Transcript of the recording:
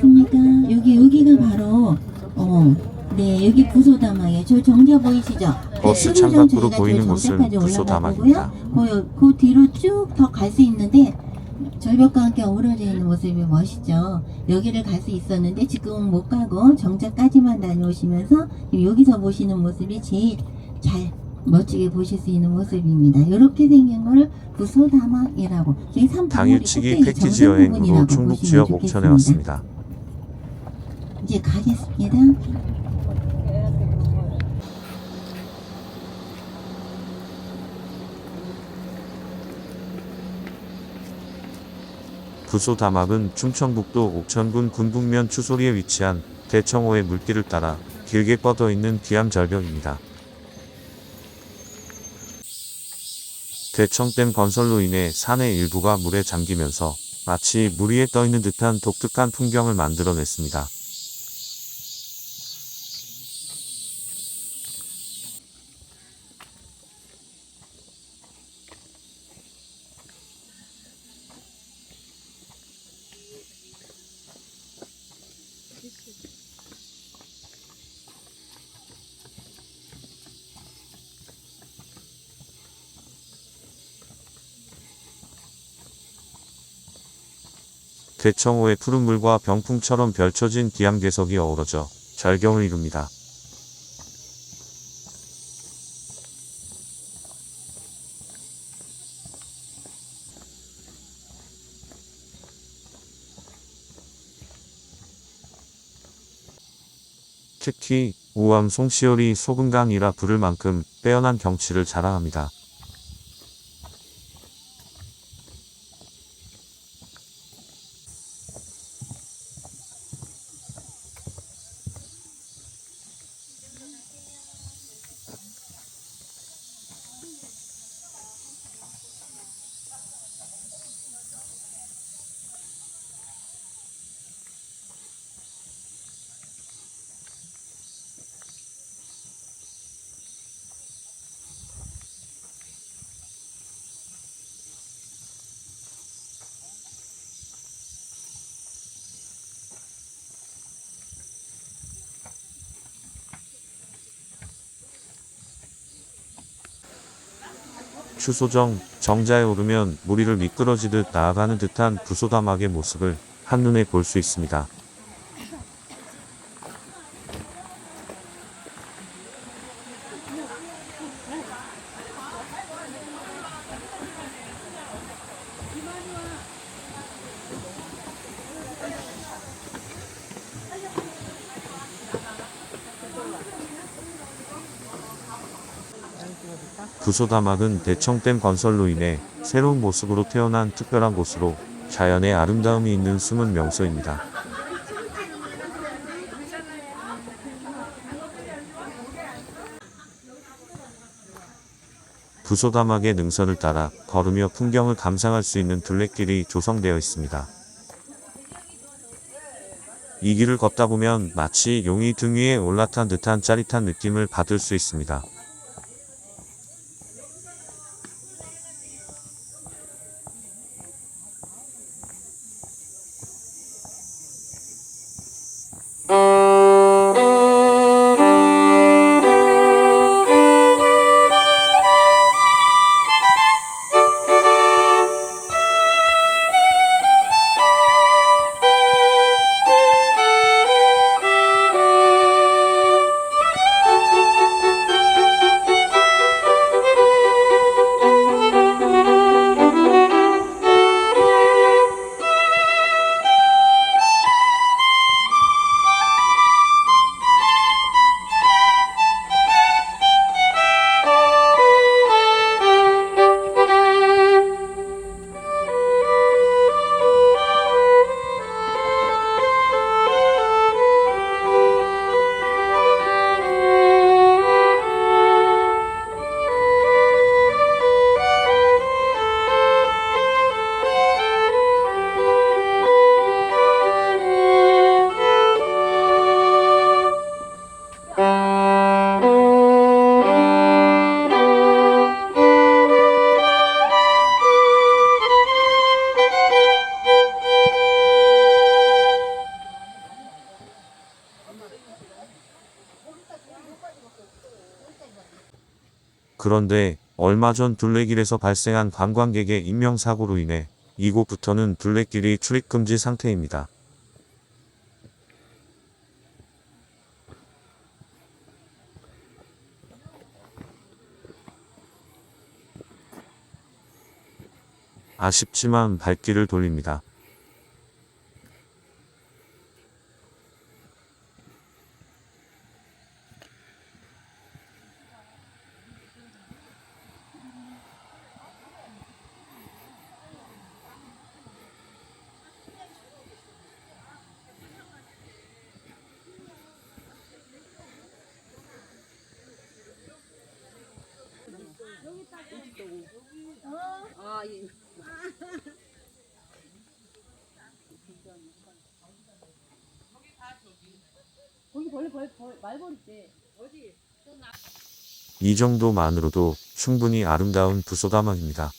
보니까 여기 여기가 바로 어, 네 여기 부소담화예요. 저 정자 보이시죠? 네, 버스 창밖으로 보이는 곳은 부소다마입니다. 그, 그 뒤로 쭉 더 갈 수 있는데 절벽과 함께 어우러져 있는 모습이 멋있죠. 여기를 갈 수 있었는데 지금은 못 가고 정자까지만 다녀오시면서 여기서 보시는 모습이 제일 잘 멋지게 보실 수 있는 모습입니다. 이렇게 생긴 거를 부소담화이라고 당일치기 패키지 여행으로 충북 지역 옥천에 왔습니다. 이제 가겠습니다. 부소다막은 충청북도 옥천군 군북면 추소리에 위치한 대청호의 물길을 따라 길게 뻗어 있는 귀암 절벽입니다. 대청댐 건설로 인해 산의 일부가 물에 잠기면서 마치 물 위에 떠 있는 듯한 독특한 풍경을 만들어냈습니다. 대청호의 푸른 물과 병풍처럼 펼쳐진 기암괴석이 어우러져 절경을 이룹니다. 특히 우암 송시열이 소금강이라 부를 만큼 빼어난 경치를 자랑합니다. 추소정 정자에 오르면 무리를 미끄러지듯 나아가는 듯한 부소다막의 모습을 한눈에 볼 수 있습니다. 부소다막은 대청댐 건설로 인해 새로운 모습으로 태어난 특별한 곳으로 자연의 아름다움이 있는 숨은 명소입니다. 부소다막의 능선을 따라 걸으며 풍경을 감상할 수 있는 둘레길이 조성되어 있습니다. 이 길을 걷다 보면 마치 용이 등 위에 올라탄 듯한 짜릿한 느낌을 받을 수 있습니다. 그런데 얼마 전 둘레길에서 발생한 관광객의 인명사고로 인해 이곳부터는 둘레길이 출입금지 상태입니다. 아쉽지만 발길을 돌립니다. 벌레 벌, 벌 말벌 있대. 어디? 이 정도만으로도 충분히 아름다운 부소다방입니다.